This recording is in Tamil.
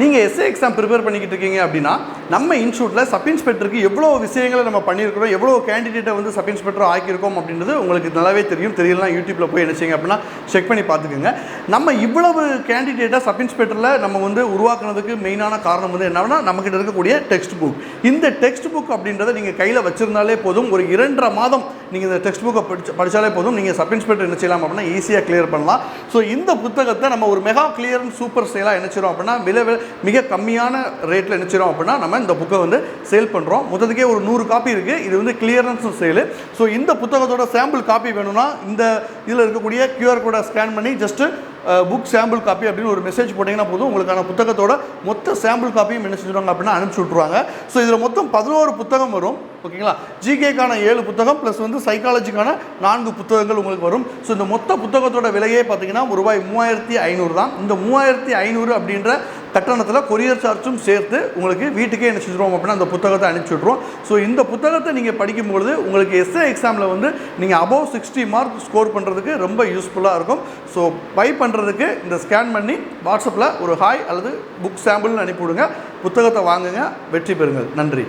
நீங்கள் எஸ்ஏ எக்ஸாம் ப்ரிப்பேர் பண்ணிக்கிட்டு இருக்கீங்க அப்படின்னா நம்ம இன்ஸ்டியூட்டில் சப் இன்ஸ்பெக்டருக்கு எவ்வளோ விஷயங்களை நம்ம பண்ணியிருக்கிறோம் எவ்வளோ கேண்டிடேட்டை வந்து சப் இன்ஸ்பெக்டர் ஆக்கியிருக்கோம் அப்படின்றது உங்களுக்கு நல்லாவே தெரியும். தெரியலாம் யூடியூப்பில் போய் என்ன செய்யுங்க அப்படின்னா செக் பண்ணி பார்த்துக்குங்க. நம்ம இவ்வளவு கேண்டிடேட்டை சப் இன்ஸ்பெக்டரில் நம்ம வந்து உருவாக்குனதுக்கு மெயினான காரணம் வந்து என்னன்னா நம்மக்கிட்ட இருக்கக்கூடிய டெக்ஸ்ட் புக் இந்த டெக்ஸ்ட் புக் அப்படின்றத நீங்கள் கையில் வச்சிருந்தாலே போதும். ஒரு இரண்டரை மாதம் நீங்கள் இந்த டெக்ஸ்ட் புக்கை படிச்சு படித்தாலே போதும். நீங்கள் சப் இன்ஸ்பெக்டர் என்ன செய்யலாம் அப்படின்னா ஈஸியாக கிளியர் பண்ணலாம். ஸோ இந்த புத்தகத்தை நம்ம ஒரு மெகா கிளியர் சூப்பர் சேலாக என்ன அப்படின்னா விலை மிக கம்மியான ரேட்டில் என்ன அப்படின்னா நம்ம இந்த புக்கை வந்து சேல் பண்ணுறோம் மொத்தத்துக்கே ஒரு நூறு காப்பி இருக்குது இது வந்து கிளியரன்ஸ் சேலு ஸோ இந்த புத்தகத்தோட சாம்பிள் காப்பி வேணும்னா இந்த இதில் இருக்கக்கூடிய கியூஆர் கோடை ஸ்கேன் பண்ணி ஜஸ்ட்டு புக் சாம்பிள் காப்பி அப்படின்னு ஒரு மெசேஜ் போட்டிங்கன்னா போதும். உங்களுக்கான புத்தகத்தோட மொத்த சாம்பிள் காப்பியும் என்ன செஞ்சுருவாங்க அப்படின்னா அனுப்பிச்சி விட்ருவாங்க ஸோ இதில் மொத்தம் பதினோரு புத்தகம் வரும். ஓகேங்களா ஜிகேக்கான ஏழு புத்தகம் ப்ளஸ் வந்து சைக்காலஜிக்கான நான்கு புத்தகங்கள் உங்களுக்கு வரும். ஸோ இந்த மொத்த புத்தகத்தோட விலையே பார்த்தீங்கன்னா ஒரு ரூபாய் மூவாயிரத்தி ஐநூறு தான். இந்த மூவாயிரத்தி ஐநூறு அப்படின்ற கட்டணத்தில் கொரியர் சார்ஜும் சேர்த்து உங்களுக்கு வீட்டுக்கே என்ன செஞ்சுருவோம் அப்படின்னா அந்த புத்தகத்தை அனுப்பிச்சி ஸோ இந்த புத்தகத்தை நீங்கள் படிக்கும்பொழுது உங்களுக்கு எஸ்ஏ எக்ஸாமில் வந்து நீங்கள் அபவ் சிக்ஸ்டி மார்க் ஸ்கோர் பண்ணுறதுக்கு ரொம்ப யூஸ்ஃபுல்லாக இருக்கும். ஸோ பை பண்ணுறதுக்கு இந்த ஸ்கேன் பண்ணி வாட்ஸ்அப்பில் ஒரு ஹாய் அல்லது புக் சாம்பிள்னு அனுப்பிவிடுங்க. புத்தகத்தை வாங்குங்க வெற்றி பெறுங்கள். நன்றி.